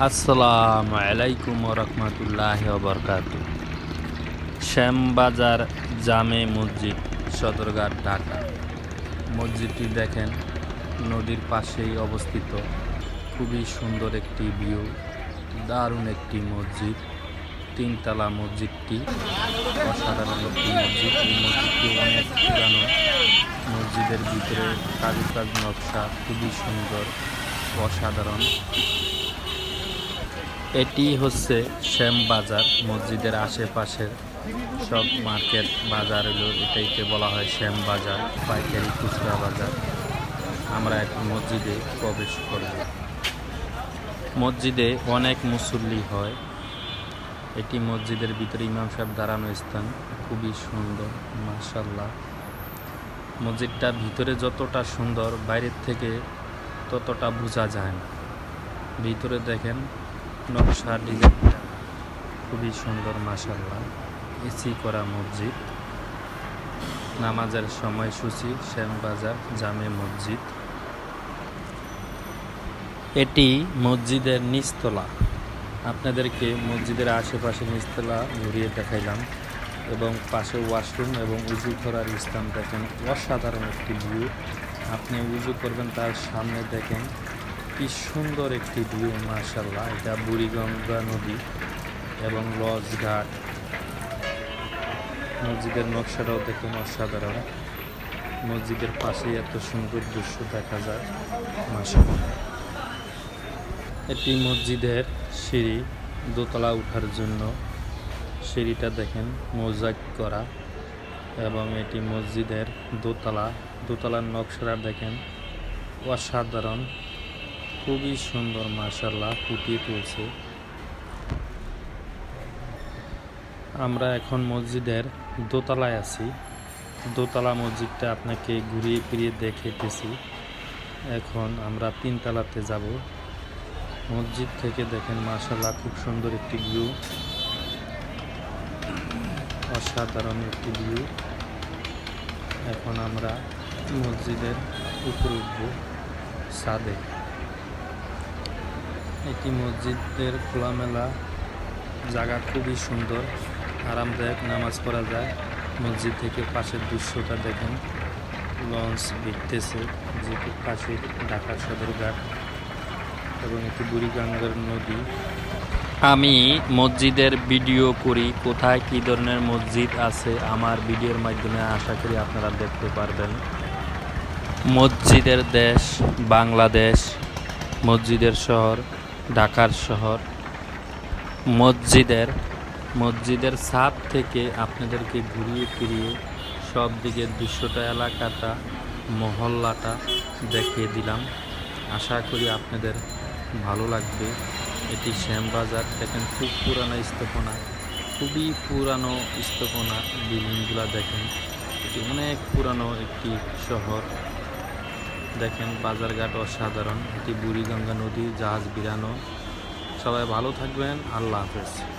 আসসালামু আলাইকুম রহমতুল্লাহ বরকাত। শ্যামবাজার জামে মসজিদ, সদরঘাট, ঢাকা। মসজিদটি দেখেন, নদীর পাশেই অবস্থিত। খুবই সুন্দর একটি ভিউ দারুণ একটি মসজিদ, তিনতলা মসজিদটি, অসাধারণ একটি মসজিদ। এই মসজিদটি অনেক পুরানো। মসজিদের ভিতরে কারুকাজ নকশা, খুবই সুন্দর, অসাধারণ। এটি হচ্ছে শ্যাম বাজার, মসজিদের আশেপাশের সব মার্কেট বাজার হলো এটাইকে বলা হয় শ্যাম বাজার, পাইকারি খুচরা বাজার। আমরা এখন মসজিদে প্রবেশ করব। মসজিদে অনেক মুসল্লি হয়। এটি মসজিদের ভিতরে ইমাম সাহেব দাঁড়ানো স্থান। খুবই সুন্দর মার্শাল্লাহ মসজিদটা ভিতরে যতটা সুন্দর, বাইরের থেকে ততটা বোঝা যায় না। ভিতরে দেখেন নকশা ডিজাইনটা খুবই সুন্দর মাসাল্লাহ এসি করা মসজিদ। নামাজের সময়সূচি, শ্যামবাজার, জামে মসজিদ। এটি মসজিদের নিচতলা। আপনাদেরকে মসজিদের আশেপাশে নিচতলা ঘুরিয়ে দেখাইলাম এবং পাশে ওয়াশরুম এবং উজু করার স্থান দেখেন। অসাধারণ একটি ভিউ। আপনি উজু করবেন, তার সামনে দেখেন কি সুন্দর একটি ভিউ মার্শাল্লাহ এটা বুড়িগঙ্গা নদী এবং লজ ঘাট। মসজিদের নকশাটাও দেখুন অসাধারণ। মসজিদের পাশে এত সুন্দর দৃশ্য দেখা যায় মার্শাল্লাহ এটি মসজিদের সিঁড়ি দোতলা ওঠার জন্য। সিঁড়িটা দেখেন মোজাইক করা এবং এটি মসজিদের দোতলা। দোতলার নকশাটা দেখেন অসাধারণ। খুবই সুন্দর মার্শাল্লাহ ফুটিয়ে তুলছে। আমরা এখন মসজিদের দোতলায় আছি। দোতলা মসজিদটা আপনাকে ঘুরিয়ে ফিরিয়ে দেখাইতেছি। এখন আমরা তিনতলাতে যাব। মসজিদ থেকে দেখেন মার্শাল্লাহ খুব সুন্দর একটি ভিউ। অসাধারণ একটি ভিউ। এখন আমরা মসজিদের উপরে উঠব সাদে এটি মসজিদের খোলামেলা জায়গা খুবই সুন্দর, আরামদায়ক, নামাজ পড়া যায়। মসজিদ থেকে পাশের দৃশ্যটা দেখেন। লঞ্চ ভিড়তেছে যেটি পাশে ঢাকা সদরঘাট এবং এটি বুড়িগঙ্গার নদী। আমি মসজিদের ভিডিও করি, কোথায় কী ধরনের মসজিদ আছে আমার ভিডিওর মাধ্যমে আশা করি আপনারা দেখতে পারবেন। মসজিদের দেশ বাংলাদেশ, মসজিদের শহর। ঢাকার শহর। মসজিদের মসজিদের ছাদ থেকে আপনাদেরকে ঘুরিয়ে ফিরিয়ে সব দিকের দৃশ্যটা, এলাকাটা, মহল্লাটা দেখিয়ে দিলাম। আশা করি আপনাদের ভালো লাগবে। এটি শ্যামবাজার দেখেন খুব পুরানো স্থাপনা, খুবই পুরানো স্থাপনা। বিল্ডিংগুলো দেখেন, এটি অনেক পুরানো একটি শহর। দেখেন বাজারঘাট অসাধারণ। এটি বুড়িগঙ্গা নদী জাহাজ বিরানো। সবাই ভালো থাকবেন। আল্লাহ হাফেজ।